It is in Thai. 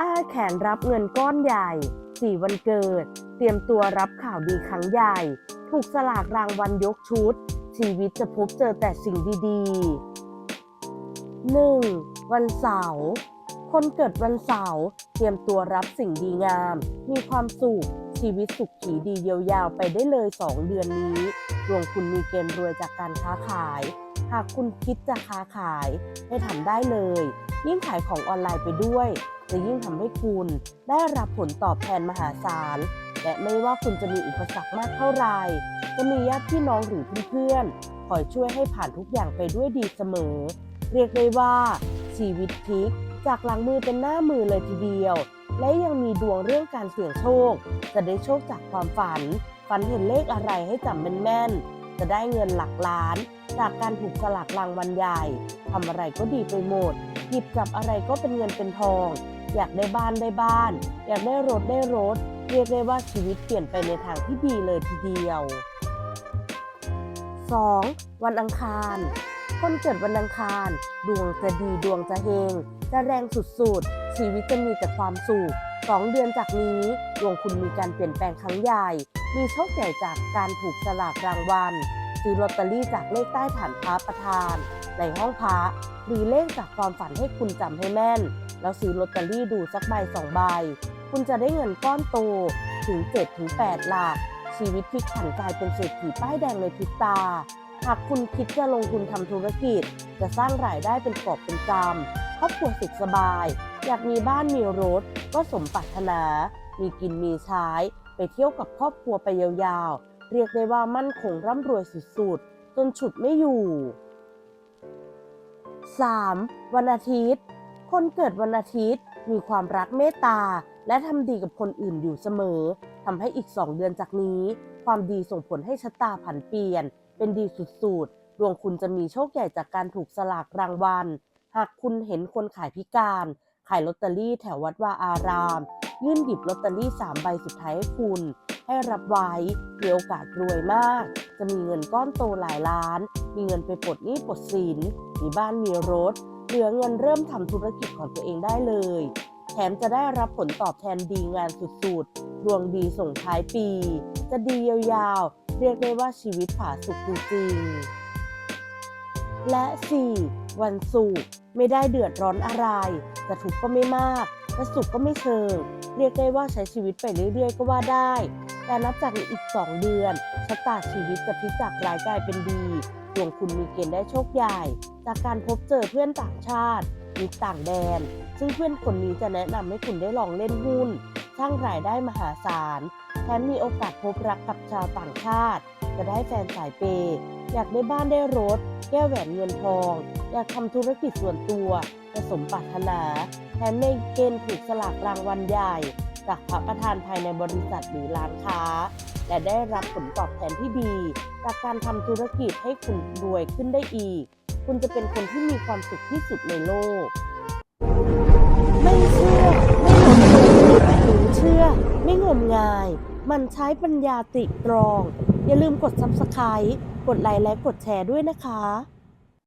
อ้าแขนรับเงินก้อนใหญ่ สี่วันเกิด เตรียมตัวรับข่าวดีครั้งใหญ่ ถูกสลากรางวัลยกชุด ชีวิตจะพบเจอแต่สิ่งดีๆ 1. วันเสาร์คนเกิดวันเสาร์เตรียมตัวรับสิ่งดีงาม มีความสุขชีวิตสุขขีดียาวๆไปได้เลย 2 เดือนนี้ดวงคุณมีเกณฑ์รวยจากการค้าขาย หากคุณคิดจะค้าขายให้ทำได้เลย ยิ่งขายของออนไลน์ไปด้วย จะยิ่งทำให้คุณได้รับผลตอบแทนมหาศาล และไม่ว่าคุณจะมีอุปสรรคมากเท่าไหร่จะมีญาติพี่น้องหรือเพื่อนๆคอยช่วยให้ผ่านทุกอย่างไปด้วยดีเสมอ เรียกได้ว่า ชีวิตพลิกจากหลังมือเป็นหน้ามือเลยทีเดียว และยังมีดวงเรื่องการเสี่ยงโชค จะได้โชคจากความฝัน ฝันเห็นเลขอะไรให้จำแม่นๆจะได้เงินหลักล้าน จากการถูกสลากรางวัลใหญ่ทำอะไรก็ดีไปหมดหยิบจับอะไรก็เป็นเงินเป็นทอง อยากได้บ้านได้บ้าน อยากได้รถได้รถ เรียกได้ว่าชีวิตเปลี่ยนไปในทางที่ดีเลยทีเดียว 2. วันอังคาร คนเกิดวันอังคาร ดวงจะดีดวงจะเฮง จะแรงสุดๆ ชีวิตจะมีแต่ความสุขสองเดือนจากนี้ดวงคุณมีการเปลี่ยนแปลงครั้งใหญ่ มีโชคใหญ่จากการถูกสลากรางวัลซื้อลอตเตอรี่จากเลขใต้ฐานพระประธาน ในห้องพระหรือเลขจากความฝันให้คุณจำให้แม่น แล้วซื้อลอตเตอรี่ดูสักใบสองใบ คุณจะได้เงินก้อนโตถึง7-8หลัก ชีวิตพลิกผันกลายเป็นเศรษฐีป้ายแดงในพริบตา หากคุณคิดจะลงทุนทำธุรกิจ จะสร้างรายได้เป็นกอบเป็นกำครอบครัวสุขสบาย อยากมีบ้านมีรถ ก็สมปรารถนา มีกินมีใช้ ไปเที่ยวกับครอบครัวไปยาวๆ เรียกได้ว่ามั่นคงร่ำรวยสุดๆ จนฉุดไม่อยู่ 3. วันอาทิตย์ คนเกิดวันอาทิตย์ มีความรักเมตตา และทำดีกับคนอื่นอยู่เสมอทำให้อีก2เดือนจากนี้ ความดีส่งผลให้ชะตาผันเปลี่ยน เป็นดีสุดๆดวงคุณจะมีโชคใหญ่จากการถูกสลากรางวัล หากคุณเห็นคนขายพิการ ขายลอตเตอรี่แถววัดวาอาราม ยื่นหยิบลอตเตอรี่3ใบสุดท้ายให้คุณ ให้รับไว้มีโอกาสรวยมาก จะมีเงินก้อนโตหลายล้าน มีเงินไปปลดหนี้ปลดสินมีบ้านมีรถ เหลือเงินเริ่มทำธุรกิจของตัวเองได้เลย แถมจะได้รับผลตอบแทนดีงานสุดๆ ดวงดีส่งท้ายปี จะดียาวๆ เรียกได้ว่าชีวิตผาสุกจริงๆ และ 4. วันศุกร์ไม่ได้เดือดร้อนอะไร จะทุกก็ไม่มากจะสุขก็ไม่เชิง เรียกได้ว่าใช้ชีวิตไปเรื่อยๆ ก็ว่าได้ แต่นับจากนี้อีก 2 เดือนชะตาชีวิตจะพลิกจากร้ายกลายเป็นดีดวงคุณมีเกณฑ์ได้โชคใหญ่ จากการพบเจอเพื่อนต่างชาติมิตรต่างแดน ซึ่งเพื่อนคนนี้จะแนะนำให้คุณได้ลองเล่นหุ้น สร้างรายได้มหาศาลแถมมีโอกาสพบรักกับชาวต่างชาติ จะได้แฟนสายเปย์อยากได้บ้านได้รถ แก้วแหวนเงินทอง อยากทำธุรกิจส่วนตัวจะสมปรารถนา แถมในเกณฑ์ถูกสลากรางวัลใหญ่ จากพระประธานภายในบริษัทหรือร้านค้า และได้รับผลตอบแทนที่ดี จากการทำธุรกิจให้คุณรวยขึ้นได้อีก คุณจะเป็นคนที่มีความสุขที่สุดในโลก ไม่เชื่อ ไม่หลงหรือเชื่อ ไม่งมงาย มันใช้ปัญญาตริตรอง อย่าลืมกด subscribe กดไลค์และกดแชร์ด้วยนะคะ